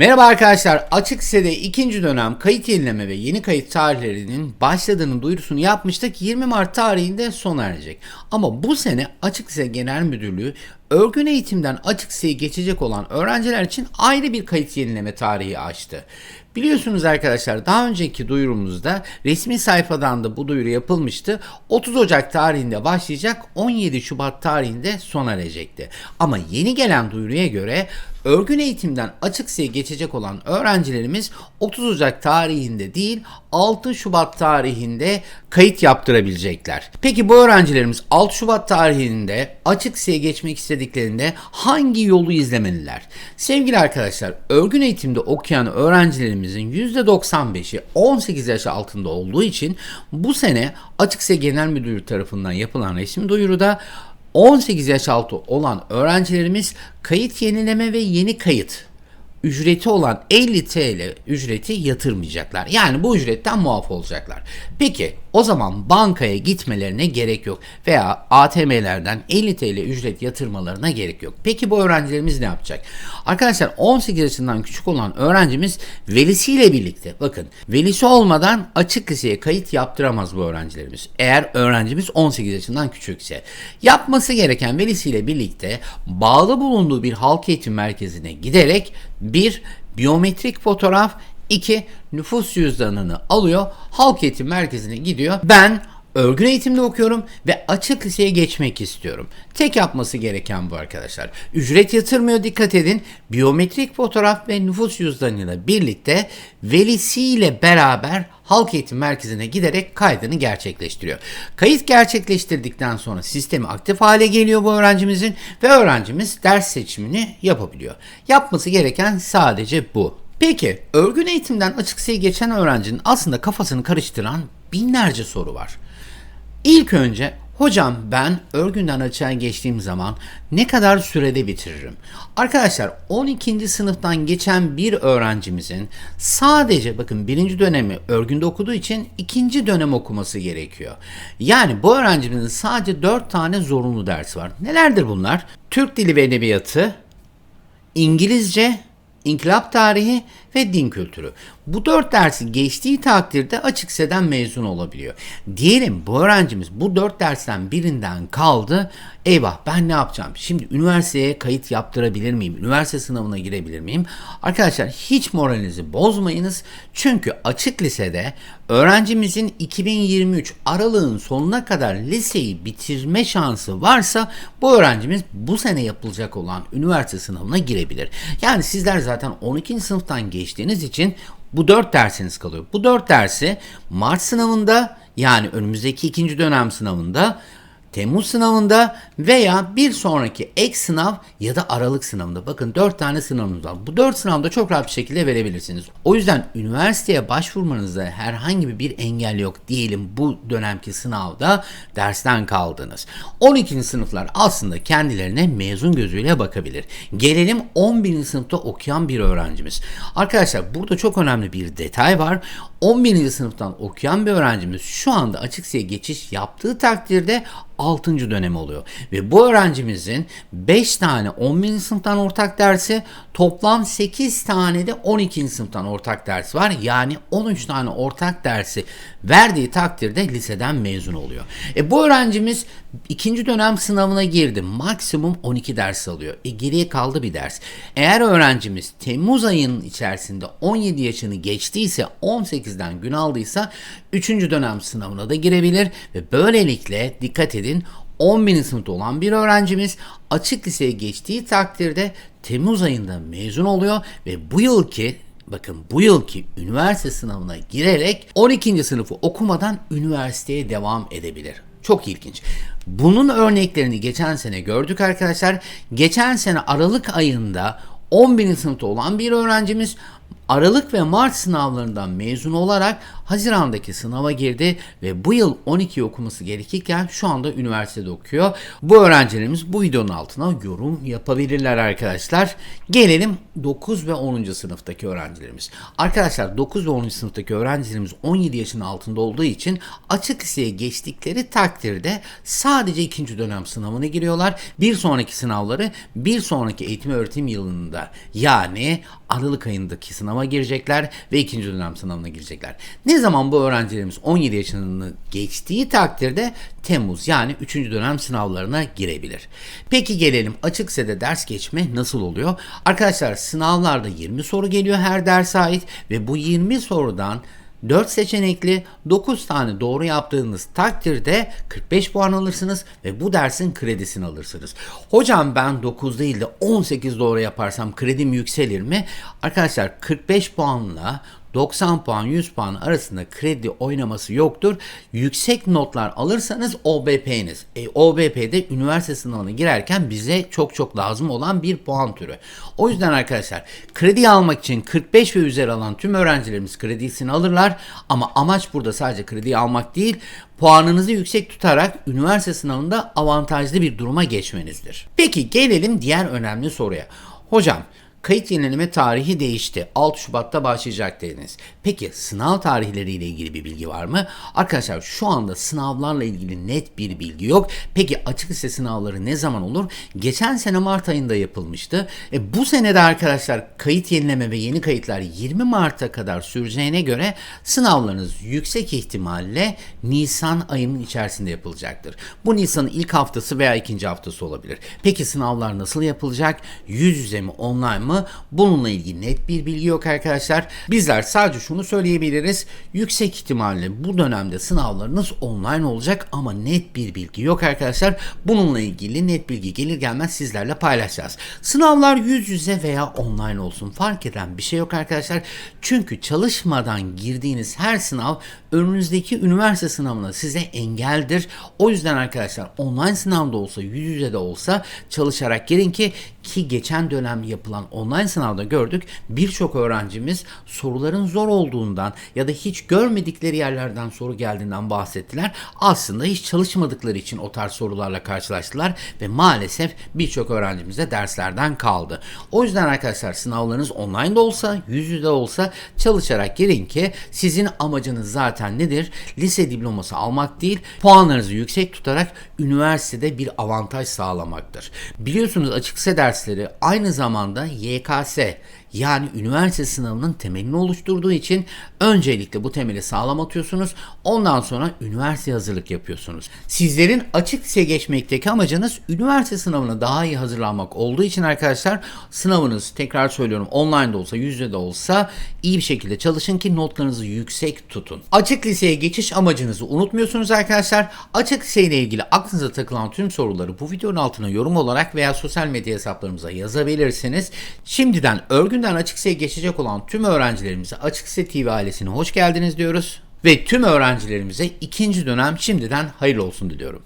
Merhaba arkadaşlar. Açık Lise'de ikinci dönem kayıt yenileme ve yeni kayıt tarihlerinin başladığının duyurusunu yapmıştık. 20 Mart tarihinde sona erecek. Ama bu sene Açık Lise Genel Müdürlüğü örgün eğitimden açık liseye geçecek olan öğrenciler için ayrı bir kayıt yenileme tarihi açtı. Biliyorsunuz arkadaşlar daha önceki duyurumuzda resmi sayfadan da bu duyuru yapılmıştı. 30 Ocak tarihinde başlayacak 17 Şubat tarihinde sona erecekti. Ama yeni gelen duyuruya göre örgün eğitimden açık liseye geçecek olan öğrencilerimiz 30 Ocak tarihinde değil 6 Şubat tarihinde kayıt yaptırabilecekler. Peki bu öğrencilerimiz 6 Şubat tarihinde açık liseye geçmek istediklerinde hangi yolu izlemeliler? Sevgili arkadaşlar, örgün eğitimde okuyan öğrencilerimizin %95'i 18 yaş altında olduğu için bu sene Açık Lise Genel Müdürlüğü tarafından yapılan resmi duyuruda 18 yaş altı olan öğrencilerimiz kayıt yenileme ve yeni kayıt ücreti olan 50 TL ücreti yatırmayacaklar. Yani bu ücretten muaf olacaklar. Peki o zaman bankaya gitmelerine gerek yok veya ATM'lerden 50 TL ücret yatırmalarına gerek yok. Peki bu öğrencilerimiz ne yapacak? Arkadaşlar 18 yaşından küçük olan öğrencimiz velisiyle birlikte bakın velisi olmadan açık liseye kayıt yaptıramaz bu öğrencilerimiz. Eğer öğrencimiz 18 yaşından küçükse yapması gereken velisiyle birlikte bağlı bulunduğu bir halk eğitim merkezine giderek bir biyometrik fotoğraf 2. Nüfus cüzdanını alıyor. Halk eğitim merkezine gidiyor. Ben örgün eğitimde okuyorum ve açık liseye geçmek istiyorum. Tek yapması gereken bu arkadaşlar. Ücret yatırmıyor dikkat edin. Biyometrik fotoğraf ve nüfus cüzdanıyla birlikte velisiyle beraber halk eğitim merkezine giderek kaydını gerçekleştiriyor. Kayıt gerçekleştirdikten sonra sistemi aktif hale geliyor bu öğrencimizin ve öğrencimiz ders seçimini yapabiliyor. Yapması gereken sadece bu. Peki örgün eğitimden açık liseye geçen öğrencinin aslında kafasını karıştıran binlerce soru var. İlk önce hocam ben örgünden açığa geçtiğim zaman ne kadar sürede bitiririm? Arkadaşlar 12. sınıftan geçen bir öğrencimizin sadece bakın birinci dönemi örgünde okuduğu için ikinci dönem okuması gerekiyor. Yani bu öğrencimizin sadece 4 tane zorunlu dersi var. Nelerdir bunlar? Türk Dili ve Edebiyatı, İngilizce, İnkılap tarihi ve din kültürü. Bu dört dersi geçtiği takdirde açık liseden mezun olabiliyor. Diyelim bu öğrencimiz bu dört dersten birinden kaldı. Eyvah ben ne yapacağım? Şimdi üniversiteye kayıt yaptırabilir miyim? Üniversite sınavına girebilir miyim? Arkadaşlar hiç moralinizi bozmayınız. Çünkü açık lisede öğrencimizin 2023 aralığın sonuna kadar liseyi bitirme şansı varsa bu öğrencimiz bu sene yapılacak olan üniversite sınavına girebilir. Yani sizler zaten 12. sınıftan geçtiğiniz için bu dört dersiniz kalıyor. Bu dört dersi Mart sınavında yani önümüzdeki ikinci dönem sınavında Temmuz sınavında veya bir sonraki ek sınav ya da aralık sınavında. Bakın 4 tane sınavımız var. Bu 4 sınavda çok rahat bir şekilde verebilirsiniz. O yüzden üniversiteye başvurmanızda herhangi bir engel yok. Diyelim bu dönemki sınavda dersten kaldınız. 12. sınıflar aslında kendilerine mezun gözüyle bakabilir. Gelelim 11. sınıfta okuyan bir öğrencimiz. Arkadaşlar burada çok önemli bir detay var. 11. sınıftan okuyan bir öğrencimiz şu anda açık geçiş yaptığı takdirde 6. dönem oluyor. Ve bu öğrencimizin 5 tane 11. sınıftan ortak dersi toplam 8 tane de 12. sınıftan ortak dersi var. Yani 13 tane ortak dersi verdiği takdirde liseden mezun oluyor. E bu öğrencimiz ikinci dönem sınavına girdi. Maksimum 12 ders alıyor. E geriye kaldı bir ders. Eğer öğrencimiz Temmuz ayının içerisinde 17 yaşını geçtiyse 18'den gün aldıysa 3. dönem sınavına da girebilir ve böylelikle dikkat edin 11. sınıfta olan bir öğrencimiz açık liseye geçtiği takdirde Temmuz ayında mezun oluyor ve bu yılki bakın bu yılki üniversite sınavına girerek 12. sınıfı okumadan üniversiteye devam edebilir. Çok ilginç. Bunun örneklerini geçen sene gördük arkadaşlar. Geçen sene Aralık ayında 11. sınıfta olan bir öğrencimiz Aralık ve Mart sınavlarından mezun olarak Haziran'daki sınava girdi ve bu yıl 12 okuması gerekirken şu anda üniversitede okuyor. Bu öğrencilerimiz bu videonun altına yorum yapabilirler arkadaşlar. Gelelim 9 ve 10. sınıftaki öğrencilerimiz. Arkadaşlar 9 ve 10. sınıftaki öğrencilerimiz 17 yaşın altında olduğu için açık liseye geçtikleri takdirde sadece ikinci dönem sınavına giriyorlar. Bir sonraki sınavları bir sonraki eğitim öğretim yılında yani Aralık ayındaki sınava girecekler ve ikinci dönem sınavına girecekler. Ne zaman bu öğrencilerimiz 17 yaşını geçtiği takdirde Temmuz yani 3. dönem sınavlarına girebilir. Peki gelelim açık lisede ders geçme nasıl oluyor? Arkadaşlar sınavlarda 20 soru geliyor her derse ait ve bu 20 sorudan 4 seçenekli 9 tane doğru yaptığınız takdirde 45 puan alırsınız ve bu dersin kredisini alırsınız. Hocam ben 9 değil de 18 doğru yaparsam kredim yükselir mi? Arkadaşlar 45 puanla 90 puan 100 puan arasında kredi oynaması yoktur. Yüksek notlar alırsanız OBP'niz. E, OBP'de üniversite sınavına girerken bize çok çok lazım olan bir puan türü. O yüzden arkadaşlar kredi almak için 45 ve üzeri alan tüm öğrencilerimiz kredisini alırlar. Ama amaç burada sadece krediyi almak değil puanınızı yüksek tutarak üniversite sınavında avantajlı bir duruma geçmenizdir. Peki gelelim diğer önemli soruya. Hocam Kayıt yenileme tarihi değişti. 6 Şubat'ta başlayacak dediniz. Peki sınav tarihleriyle ilgili bir bilgi var mı? Arkadaşlar şu anda sınavlarla ilgili net bir bilgi yok. Peki açık lise sınavları ne zaman olur? Geçen sene Mart ayında yapılmıştı. E, bu sene de arkadaşlar kayıt yenileme ve yeni kayıtlar 20 Mart'a kadar süreceğine göre sınavlarınız yüksek ihtimalle Nisan ayının içerisinde yapılacaktır. Bu Nisan'ın ilk haftası veya ikinci haftası olabilir. Peki sınavlar nasıl yapılacak? Yüz yüze mi online mı? Mı? Bununla ilgili net bir bilgi yok arkadaşlar. Bizler sadece şunu söyleyebiliriz. Yüksek ihtimalle bu dönemde sınavlarınız online olacak ama net bir bilgi yok arkadaşlar. Bununla ilgili net bilgi gelir gelmez sizlerle paylaşacağız. Sınavlar yüz yüze veya online olsun fark eden bir şey yok arkadaşlar. Çünkü çalışmadan girdiğiniz her sınav önünüzdeki üniversite sınavına size engeldir. O yüzden arkadaşlar online sınavda olsa yüz yüze de olsa çalışarak girin ki ki geçen dönem yapılan online sınavda gördük birçok öğrencimiz soruların zor olduğundan ya da hiç görmedikleri yerlerden soru geldiğinden bahsettiler. Aslında hiç çalışmadıkları için o tarz sorularla karşılaştılar ve maalesef birçok öğrencimiz de derslerden kaldı. O yüzden arkadaşlar sınavlarınız online de olsa yüz yüze olsa çalışarak girin ki sizin amacınız zaten nedir? Lise diploması almak değil puanlarınızı yüksek tutarak üniversitede bir avantaj sağlamaktır. Biliyorsunuz açık lise dersleri aynı zamanda YKS yani üniversite sınavının temelini oluşturduğu için öncelikle bu temeli sağlam atıyorsunuz. Ondan sonra üniversite hazırlık yapıyorsunuz. Sizlerin açık lise geçmekteki amacınız üniversite sınavına daha iyi hazırlanmak olduğu için arkadaşlar sınavınız tekrar söylüyorum online de olsa yüzde de olsa iyi bir şekilde çalışın ki notlarınızı yüksek tutun. Açık liseye geçiş amacınızı unutmuyorsunuz arkadaşlar. Açık lise ile ilgili aklınıza takılan tüm soruları bu videonun altına yorum olarak veya sosyal medya hesaplarımıza yazabilirsiniz. Şimdiden örgün Günden Açık Liseye geçecek olan tüm öğrencilerimize Açık Lise TV ailesine hoş geldiniz diyoruz. Ve tüm öğrencilerimize ikinci dönem şimdiden hayırlı olsun diliyorum.